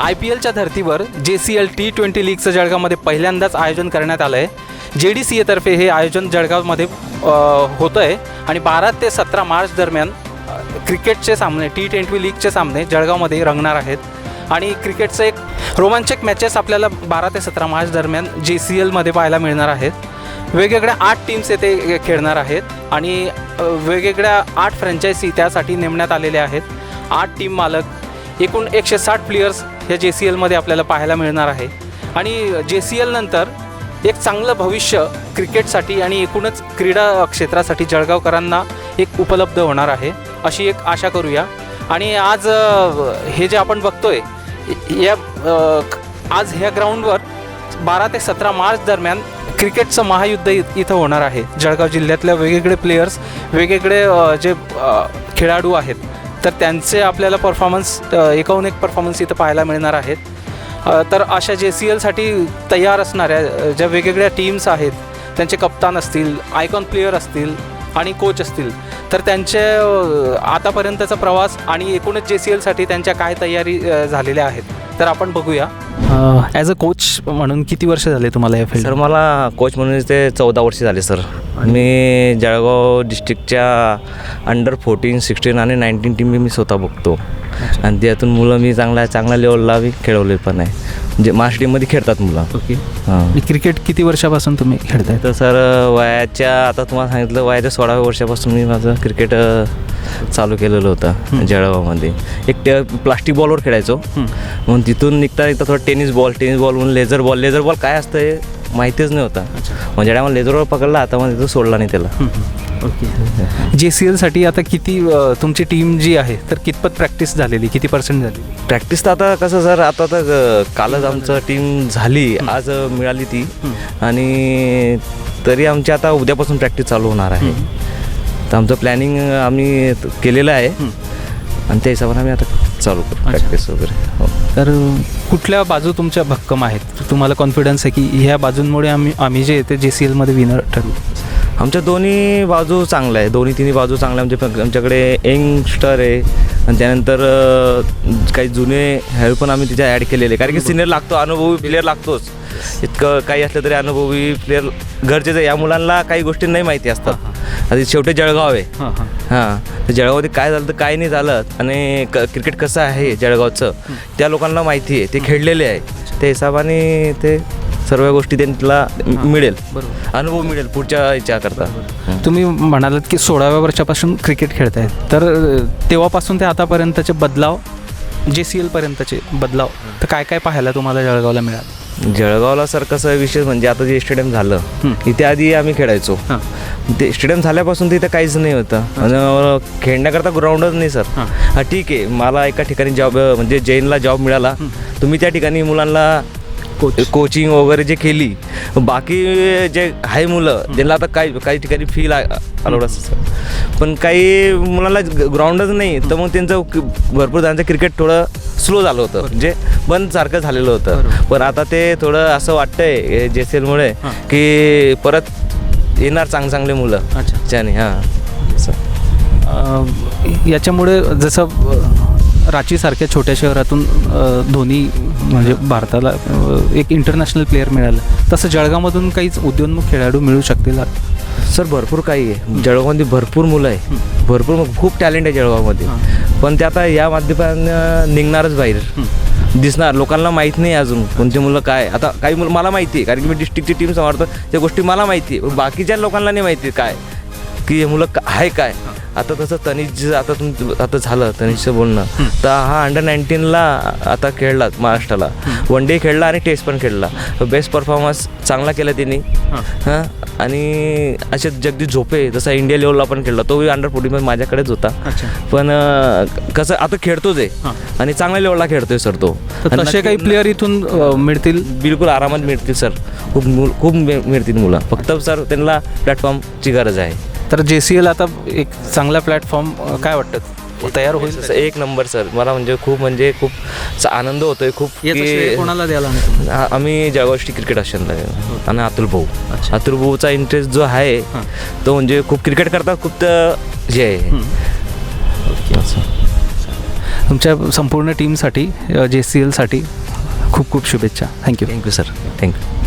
I P एलच्या धर्तीवर J C L T twenty लीगचं जळगावमध्ये पहिल्यांदाच आयोजन करण्यात आलं आहे जे डी सी एतर्फे हे आयोजन जळगावमध्ये होतं आहे आणि बारा ते सतरा मार्च दरम्यान क्रिकेटचे सामने टी ट्वेंटी लीगचे सामने जळगावमध्ये रंगणार आहेत. आणि क्रिकेटचं एक रोमांचक मॅचेस आपल्याला बारा ते सतरा मार्च दरम्यान जे सी एलमध्ये पाहायला मिळणार आहेत. वेगवेगळ्या आठ टीम्स येथे खेळणार आहेत. आणि वेगवेगळ्या आठ फ्रँचायसी त्यासाठी नेमण्यात आलेल्या आहेत. आठ टीम मालक एकूण एकशे साठ प्लेयर्स हे जे सी एलमध्ये आपल्याला पाहायला मिळणार आहे. आणि जे सी एल नंतर एक चांगलं भविष्य क्रिकेटसाठी आणि एकूणच क्रीडा क्षेत्रासाठी जळगावकरांना एक उपलब्ध होणार आहे अशी एक आशा करूया. आणि आज हे जे आपण बघतोय या आज ह्या ग्राउंडवर बारा ते सतरा मार्च दरम्यान क्रिकेटचं महायुद्ध इ- इथं होणार आहे. जळगाव जिल्ह्यातल्या वेगवेगळे प्लेयर्स वेगवेगळे जे खेळाडू आहेत तर त्यांचे आपल्याला परफॉर्मन्स एकाहून एक परफॉर्मन्स इथं पाहायला मिळणार आहेत. तर अशा जे सी एलसाठी तयार असणाऱ्या ज्या वेगवेगळ्या टीम्स आहेत त्यांचे कप्तान असतील आयकॉन प्लेयर असतील आणि कोच असतील तर त्यांचे आतापर्यंतचा प्रवास आणि एकूणच जे सी एलसाठी त्यांच्या काय तयारी झालेल्या आहेत? तर आपण बघूया. ॲज अ कोच म्हणून किती वर्ष झाले तुम्हाला या सर मला कोच म्हणून ते चौदा वर्ष झाले सर. मी जळगाव डिस्ट्रिक्टच्या अंडर फोर्टीन सिक्स्टीन आणि नाईन्टीन टीम मी स्वतः बघतो. आणि त्यातून मुलं मी चांगल्या चांगल्या लेवलला मी खेळवले पण आहे. म्हणजे महाराष्ट्र टीममध्ये खेळतात मुलं. ओके. हां. क्रिकेट किती वर्षापासून तुम्ही खेळताय? तर सर वयाच्या आता तुम्हाला सांगितलं वयाच्या सोळाव्या वर्षापासून मी माझं क्रिकेट चालू केलेलं होतं जळगावमध्ये. एक प्लास्टिक बॉलवर खेळायचो. मग तिथून निघता निघता थोडं टेनिस बॉल टेनिस बॉल म्हणून लेझर बॉल लेझर बॉल काय असतं हे माहितीच नाही होता मग ज्यावेळेला मला लेझर बॉल पकडला आता मग तिथं सोडला नाही त्याला. ओके. जे सी एलसाठी आता किती तुमची टीम जी आहे तर कितपत प्रॅक्टिस झालेली किती पर्सेंट झालेली? प्रॅक्टिस तर आता कसं सर आता तर कालच आमचं टीम झाली आज मिळाली ती. आणि तरी आमची आता उद्यापासून प्रॅक्टिस चालू होणार आहे. तर आमचं प्लॅनिंग आम्ही त- केलेलं आहे. आणि त्या हिशोबाने आम्ही आता चालू करू प्रॅक्टिस वगैरे. हो. तर कुठल्या बाजू तुमच्या भक्कम आहेत? तुम्हाला कॉन्फिडन्स आहे की ह्या बाजूंमुळे आम्ही आम्ही जे येते जे सी एलमध्ये विनर ठरवू? आमच्या दोन्ही बाजू चांगल्या आहे. दोन्ही तिन्ही बाजू चांगल्या म्हणजे आमच्याकडे यंगस्टर आहे. आणि त्यानंतर काही जुने हेल्प पण आम्ही तिच्या ॲड केलेले कारण की सिनियर लागतो अनुभवी प्लेअर लागतोच. इतकं काही असलं तरी अनुभवी प्लेअर गरजेचं आहे. या मुलांना काही गोष्टी नाही माहिती असतात. आता शेवटी जळगाव आहे. हां हां. हां. तर जळगावमध्ये काय झालं तर काय नाही झालं आणि क क्रिकेट कसं आहे जळगावचं त्या लोकांना माहिती आहे ते खेळलेले आहे. त्या हिशोबाने ते सर्व गोष्टी त्यांना मिळेल. बरोबर. अनुभव मिळेल पुढच्या याच्याकरता. तुम्ही म्हणालात की सोळाव्या वर्षापासून क्रिकेट खेळताय तर तेव्हापासून ते आतापर्यंतचे बदलाव जे सी एलपर्यंतचे बदलाव तर काय काय पाहायला तुम्हाला जळगावला मिळालं? जळगावला सर कसं विशेष म्हणजे आता जे स्टेडियम झालं. इथे आधी आम्ही खेळायचो. ते स्टेडियम झाल्यापासून तिथे काहीच नाही होतं. आणि खेळण्याकरता ग्राउंडच नाही सर हां. ठीक आहे. मला एका ठिकाणी जॉब म्हणजे जैनला जॉब मिळाला. तुम्ही त्या ठिकाणी मुलांना कोच कोचिंग वगैरे जे केली बाकी जे आहे मुलं ज्यांना आता काही काही ठिकाणी फील अलाउड असतं सर पण काही मुलांना ग्राउंडच नाही. तर मग त्यांचं भरपूर जणांचं क्रिकेट थोडं स्लो झालं होतं. म्हणजे बंद सारखं झालेलं होतं. पण आता ते थोडं असं वाटतंय जे सेलमुळे. की परत येणार चांग चांगले मुलं. अच्छा. त्याने हां. याच्यामुळे जसं रांचीसारख्या छोट्या शहरातून धोनी म्हणजे भारताला एक इंटरनॅशनल प्लेअर मिळालं. तसं जळगावमधून काहीच उद्योन्मुख खेळाडू मिळू शकतील सर भरपूर काही आहे. जळगावमध्ये भरपूर मुलं आहे. भरपूर खूप टॅलेंट आहे जळगावमध्ये. पण ते आता या माध्यमातून निघणारच बाहेर. दिसणार. लोकांना माहीत नाही अजून कोणते मुलं काय. आता काही मुलं मला माहिती आहे. कारण की मी डिस्ट्रिक्टची टीम सांभाळतो. त्या गोष्टी मला माहिती आहे. बाकीच्या लोकांना नाही माहिती काय. की हे मुलं का- आहे काय? आता तसं तनिष आता तुम आता झालं तनिषचं बोलणं. तर हा अंडर नाईन्टीनला आता खेळला महाराष्ट्राला. वन डे खेळला आणि टेस्ट पण खेळला. बेस्ट परफॉर्मन्स चांगला केला त्यांनी हां. आणि असे जगदीश झोपे जसा इंडिया लेवलला पण खेळला तोही अंडर फोर्टीमध्ये माझ्याकडेच होता. अच्छा. पण अं, कसं आता खेळतोच आहे. हां. आणि चांगल्या लेवलला खेळतोय सर तो. तर आणि तसे काही प्लेअर इथून अ, मिळतील? बिलकुल आरामात मिळतील सर खूप मुल खूप मिळ- मिळतील मुलं. फक्त सर त्यांना प्लॅटफॉर्मची गरज आहे. तर जे सी एल आता एक चांगला प्लॅटफॉर्म काय वाटतं? तयार होईल? एक नंबर सर. मला म्हणजे खूप म्हणजे खूप च- आनंद होतोय. खूप याचं श्रेय की कोणाला द्यायला नाही तुम्ही? आ- आम्ही क्रिकेट असताना आणि अतुल भाऊ. अच्छा. अतुल भाऊचा इंटरेस्ट जो आहे हां. तो म्हणजे खूप क्रिकेट करता खूप त- हे आहे. असं. तुमच्या संपूर्ण टीमसाठी जे सी एलसाठी खूप खूप शुभेच्छा. Thank you thank you sir thank you